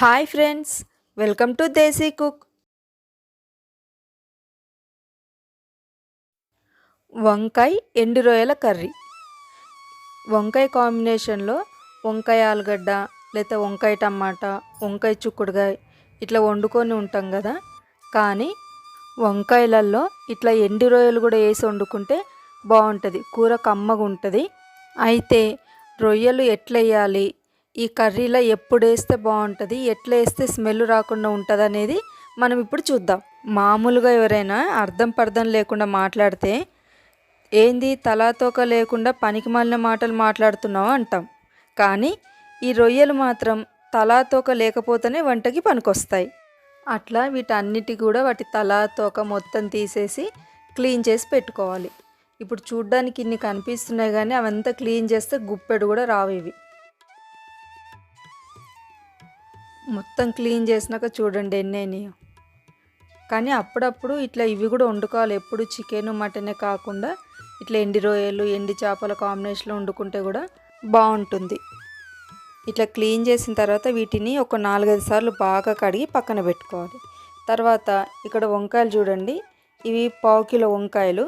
Hi friends welcome to desi cook. వంకాయ ఎండు రొయ్యల కర్రీ. వంకాయ కాంబినేషన్లో వంకాయ ఆలుగడ్డ లేదా వంకాయ టమాటా వంకాయ చుక్కుడుకాయ ఇట్లా వండుకొని ఉంటాం కదా. కానీ వంకాయలలో ఇట్లా ఎండు రొయ్యలు కూడా వేసి వండుకుంటే బాగుంటుంది కూర కమ్మగా ఉంటుంది అయితే రొయ్యలు ఎట్లా వేయాలి ఈ కర్రీలో ఎప్పుడు వేస్తే బాగుంటుంది ఎట్లా వేస్తే స్మెల్ రాకుండా ఉంటుంది అనేది మనం ఇప్పుడు చూద్దాం. మామూలుగా ఎవరైనా అర్థం పర్థం లేకుండా మాట్లాడితే ఏంది తలాతోక లేకుండా పనికి మాలిన మాటలు మాట్లాడుతున్నావు? అంటాం. కానీ ఈ రొయ్యలు మాత్రం తలాతోక లేకపోతేనే వంటకి పనికొస్తాయి. అట్లా వీటన్నిటి కూడా వాటి తలా తోక మొత్తం తీసేసి క్లీన్ చేసి పెట్టుకోవాలి. ఇప్పుడు చూడ్డానికి ఇన్ని కనిపిస్తున్నాయి కానీ అవంతా క్లీన్ చేస్తే గుప్పెడు కూడా రావు ఇవి. మొత్తం క్లీన్ చేసినాక చూడండి ఎన్ని కానీ అప్పుడప్పుడు ఇట్లా ఇవి కూడా వండుకోవాలి. ఎప్పుడు చికెన్ మటనే కాకుండా ఇట్లా ఎండి రొయ్యలు ఎండి చేపల కాంబినేషన్లో వండుకుంటే కూడా బాగుంటుంది. ఇట్లా క్లీన్ చేసిన తర్వాత వీటిని ఒక నాలుగైదు సార్లు బాగా కడిగి పక్కన పెట్టుకోవాలి. తర్వాత ఇక్కడ వంకాయలు చూడండి. ఇవి పావు కిలో వంకాయలు.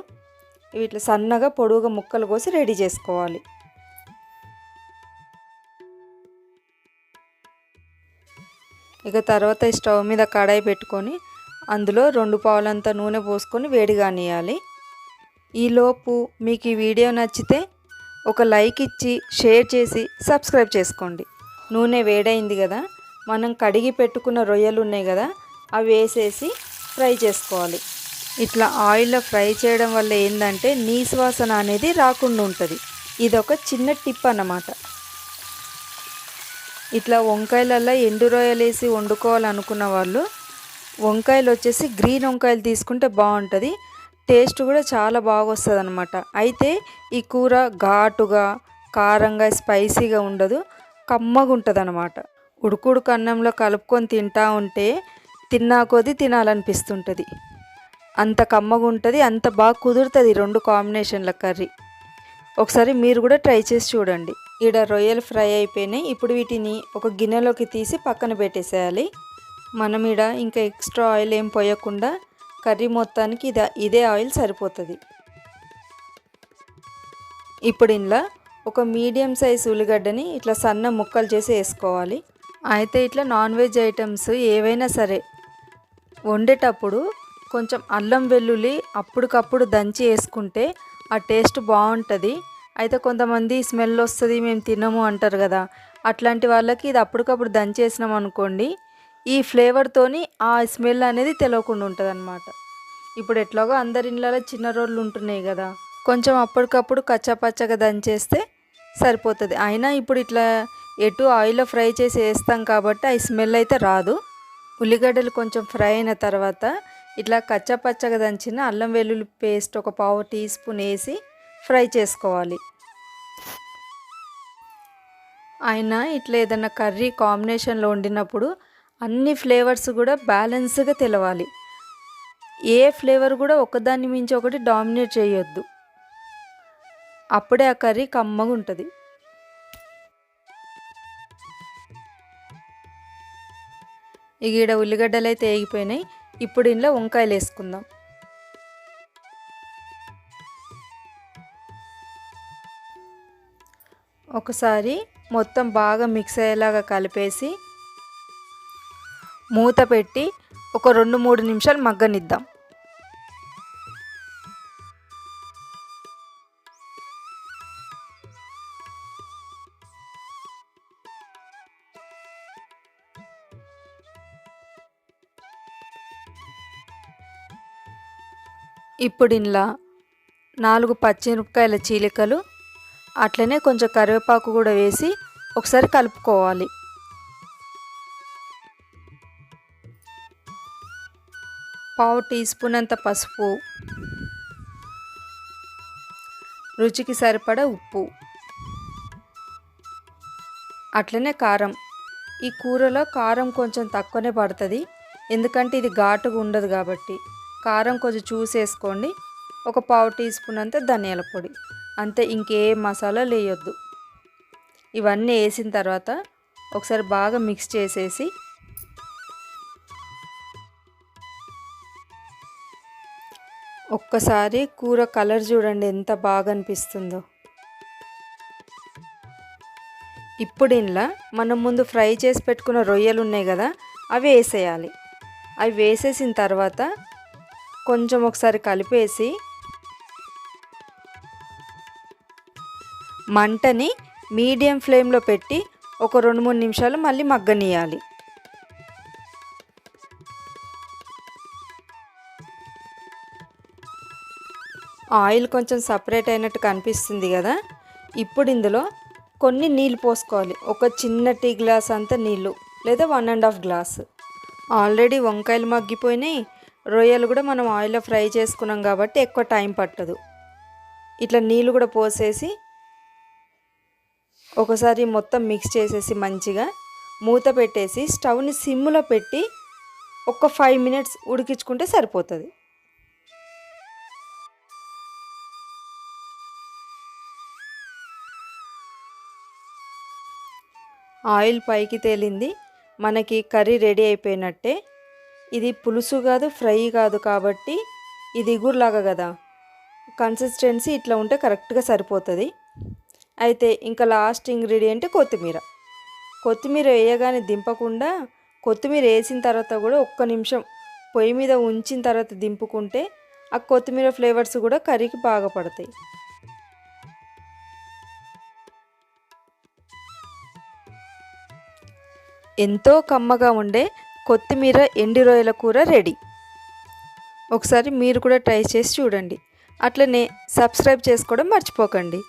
ఇవి ఇట్లా సన్నగా పొడువుగా ముక్కలు కోసి రెడీ చేసుకోవాలి. ఇక తర్వాత స్టవ్ మీద కడాయి పెట్టుకొని అందులో రెండు పావులంత నూనె పోసుకొని వేడి కానియాలి ఈలోపు మీకు ఈ వీడియో నచ్చితే ఒక లైక్ ఇచ్చి షేర్ చేసి సబ్స్క్రైబ్ చేసుకోండి. నూనె వేడైంది కదా మనం కడిగి పెట్టుకున్న రొయ్యలు ఉన్నాయి కదా అవి వేసేసి ఫ్రై చేసుకోవాలి. ఇట్లా ఆయిల్లో ఫ్రై చేయడం వల్ల ఏంటంటే నీసు వాసన అనేది రాకుండా ఉంటుంది. ఇది ఒక చిన్న టిప్ అన్నమాట. ఇట్లా వంకాయలలో ఎండు రొయ్యలు వేసి వండుకోవాలనుకున్న వాళ్ళు వంకాయలు వచ్చేసి గ్రీన్ వంకాయలు తీసుకుంటే బాగుంటుంది. టేస్ట్ కూడా చాలా బాగా వస్తుంది అనమాట అయితే ఈ కూర ఘాటుగా కారంగా స్పైసీగా ఉండదు కమ్మగా ఉంటుంది అనమాట ఉడుకుడుకు అన్నంలో కలుపుకొని తింటా ఉంటే తిన్నా కొద్దీ తినాలనిపిస్తుంటుంది. అంత కమ్మగా ఉంటుంది అంత బాగా కుదురుతుంది రెండు కాంబినేషన్ల కర్రీ. ఒకసారి మీరు కూడా ట్రై చేసి చూడండి. ఈడ రొయ్యలు ఫ్రై అయిపోయినాయి. ఇప్పుడు వీటిని ఒక గిన్నెలోకి తీసి పక్కన పెట్టేసేయాలి. మనం ఈడ ఇంకా ఎక్స్ట్రా ఆయిల్ ఏం పోయకుండా కర్రీ మొత్తానికి ఇదే ఇదే ఆయిల్ సరిపోతుంది. ఇప్పుడు ఇంట్లో ఒక మీడియం సైజ్ ఉల్లిగడ్డని ఇట్లా సన్న ముక్కలు చేసి వేసుకోవాలి. అయితే ఇట్లా నాన్ వెజ్ ఐటమ్స్ ఏవైనా సరే వండేటప్పుడు కొంచెం అల్లం వెల్లుల్లి అప్పటికప్పుడు దంచి వేసుకుంటే ఆ టేస్ట్ బాగుంటుంది. అయితే కొంతమంది స్మెల్ వస్తుంది మేము తినము అంటారు కదా. అట్లాంటి వాళ్ళకి ఇది అప్పటికప్పుడు దంచేసినాం అనుకోండి ఈ ఫ్లేవర్తోని ఆ స్మెల్ అనేది తెలియకుండా ఉంటుంది అనమాట ఇప్పుడు ఎట్లాగో అందరి ఇళ్ళలో చిన్న రోళ్ళు ఉంటున్నాయి కదా. కొంచెం అప్పటికప్పుడు కచ్చాపచ్చగా దంచేస్తే సరిపోతుంది. అయినా ఇప్పుడు ఇట్లా ఎటు ఆయిల్లో ఫ్రై చేసి వేస్తాం కాబట్టి ఆ స్మెల్ అయితే రాదు. ఉల్లిగడ్డలు కొంచెం ఫ్రై అయిన తర్వాత ఇట్లా కచ్చపచ్చగా దంచిన అల్లం వెల్లుల్లి పేస్ట్ ఒక పావు టీ స్పూన్ వేసి ఫ్రై చేసుకోవాలి. అయినా ఇట్లా ఏదైనా కర్రీ కాంబినేషన్లో వండినప్పుడు అన్ని ఫ్లేవర్స్ కూడా బ్యాలెన్స్గా తెలవాలి. ఏ ఫ్లేవర్ కూడా ఒకదాన్ని మించి ఒకటి డామినేట్ చేయొద్దు. అప్పుడే ఆ కర్రీ కమ్మగా ఉంటుంది. ఇక ఈడ ఉల్లిగడ్డలు అయితే వేగిపోయినాయి ఇప్పుడు ఇంట్లో వంకాయలు వేసుకుందాం. ఒకసారి మొత్తం బాగా మిక్స్ అయ్యేలాగా కలిపేసి మూత పెట్టి ఒక రెండు మూడు నిమిషాలు మగ్గనిద్దాం. ఇప్పుడు ఇంట్లో నాలుగు పచ్చిమిరపకాయల చీలికలు అట్లనే కొంచెం కరివేపాకు కూడా వేసి ఒకసారి కలుపుకోవాలి. పావు టీ స్పూన్ అంత పసుపు రుచికి సరిపడా ఉప్పు అట్లనే కారం. ఈ కూరలో కారం కొంచెం తక్కువనే పడుతుంది ఎందుకంటే ఇది ఘాటుగా ఉండదు కాబట్టి. కారం కొంచెం చూసేసుకోండి. ఒక పావు టీ స్పూన్ అంతే ధనియాల పొడి. అంతే ఇంకే మసాలా లేయొద్దు. ఇవన్నీ వేసిన తర్వాత ఒకసారి బాగా మిక్స్ చేసేసి ఒక్కసారి కూర కలర్ చూడండి ఎంత బాగా అనిపిస్తుందో. ఇప్పుడు ఇంట్లో మనం ముందు ఫ్రై చేసి పెట్టుకున్న రొయ్యలు ఉన్నాయి కదా అవి వేసేయాలి. అవి వేసేసిన తర్వాత కొంచెం ఒకసారి కలిపేసి మంటని మీడియం ఫ్లేమ్లో పెట్టి ఒక రెండు మూడు నిమిషాలు మళ్ళీ మగ్గనియాలి. ఆయిల్ కొంచెం సపరేట్ అయినట్టు కనిపిస్తుంది కదా? ఇప్పుడు ఇందులో కొన్ని నీళ్ళు పోసుకోవాలి. ఒక చిన్న టీ గ్లాస్ అంత నీళ్ళు లేదా one and half glass. Already వంకాయలు మగ్గిపోయినాయి. రొయ్యలు కూడా మనం ఆయిల్లో ఫ్రై చేసుకున్నాం కాబట్టి ఎక్కువ టైం పట్టదు. ఇట్లా నీళ్ళు కూడా పోసేసి ఒకసారి మొత్తం మిక్స్ చేసేసి మంచిగా మూత పెట్టేసి స్టవ్ని సిమ్లో పెట్టి ఒక ఫైవ్ మినిట్స్ ఉడికించుకుంటే సరిపోతుంది. ఆయిల్ పైకి తేలింది. మనకి కర్రీ రెడీ అయిపోయినట్టే. ఇది పులుసు కాదు ఫ్రై కాదు కాబట్టి ఇది ఇగురులాగా కదా. కన్సిస్టెన్సీ ఇట్లా ఉంటే కరెక్ట్గా సరిపోతుంది. అయితే ఇంకా లాస్ట్ ఇంగ్రీడియంట్ కొత్తిమీర. కొత్తిమీర వేయగానే దింపకుండా కొత్తిమీర వేసిన తర్వాత కూడా ఒక్క నిమిషం పొయ్యి మీద ఉంచిన తర్వాత దింపుకుంటే ఆ కొత్తిమీర ఫ్లేవర్స్ కూడా కర్రీకి బాగా పడతాయి. ఎంతో కమ్మగా ఉండే కొత్తిమీర ఎండి రొయ్యల కూర రెడీ. ఒకసారి మీరు కూడా ట్రై చేసి చూడండి. అట్లనే సబ్స్క్రైబ్ చేసుకోవడం మర్చిపోకండి.